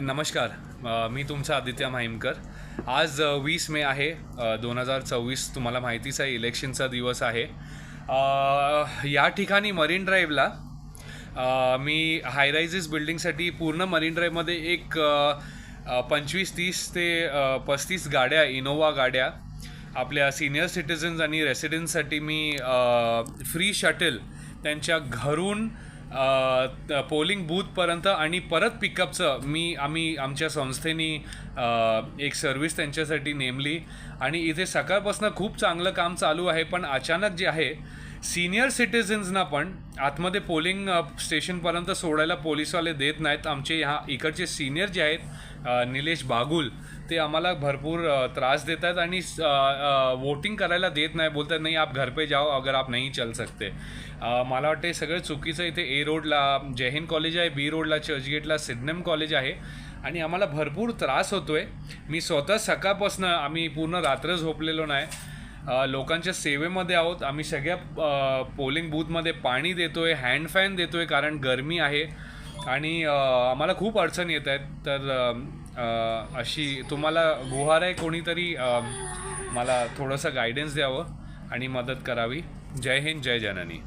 नमस्कार मी तुमचा आदित्य माहिमकर आज वीस मे आहे दोन हजार चोवीस. तुम्हाला माहितीच आहे इलेक्शनचा दिवस आहे. या ठिकाणी मरीन ड्राईव्हला मी हायरायझेस बिल्डिंगसाठी पूर्ण मरीन ड्राईव्हमध्ये एक पंचवीस तीस ते पस्तीस गाड्या इनोवा गाड्या आपल्या सिनियर सिटिझन्स आणि रेसिडेंट्ससाठी मी फ्री शटल त्यांच्या घरून पोलिंग बूथपर्यंत आणि परत पिकअपचं मी आम्ही आमच्या संस्थेनी एक सर्व्हिस त्यांच्यासाठी नेमली. आणि इथे सकाळपासून खूप चांगलं काम चालू आहे पण अचानक जे आहे सिनियर सिटिझन्सना पण आतमध्ये पोलिंग स्टेशनपर्यंत सोडायला पोलिसवाले देत नाहीत. आमचे ह्या इकडचे सिनियर जे आहेत निलेश बागुल ते आम्हाला भरपूर त्रास देत आहेत आणि वोटिंग करायला देत नाही. बोलतात नाही आप घर पे जाओ अगर आप नाही चल सकते. मला वाटतं सगळं चुकीचं इथे ए रोडला जय कॉलेज आहे बी रोडला चर्चगेटला सिडनम कॉलेज आहे. आणि आम्हाला भरपूर त्रास होतोय. मी स्वतः सकाळपासून आम्ही पूर्ण रात्र झोपलेलो नाही. लोकांच्या सेवेमध्ये आहोत. आम्ही सगळ्या पोलिंग बूथमध्ये पाणी देतोय हँड फॅन देतोय कारण गरमी आहे. आणि आम्हाला खूप अडचण येत आहेत. तर अशी तुम्हाला गुहार आहे कोणीतरी मला थोडंसं गायडन्स द्यावं आणि मदत करावी. जय हिंद जय जननी.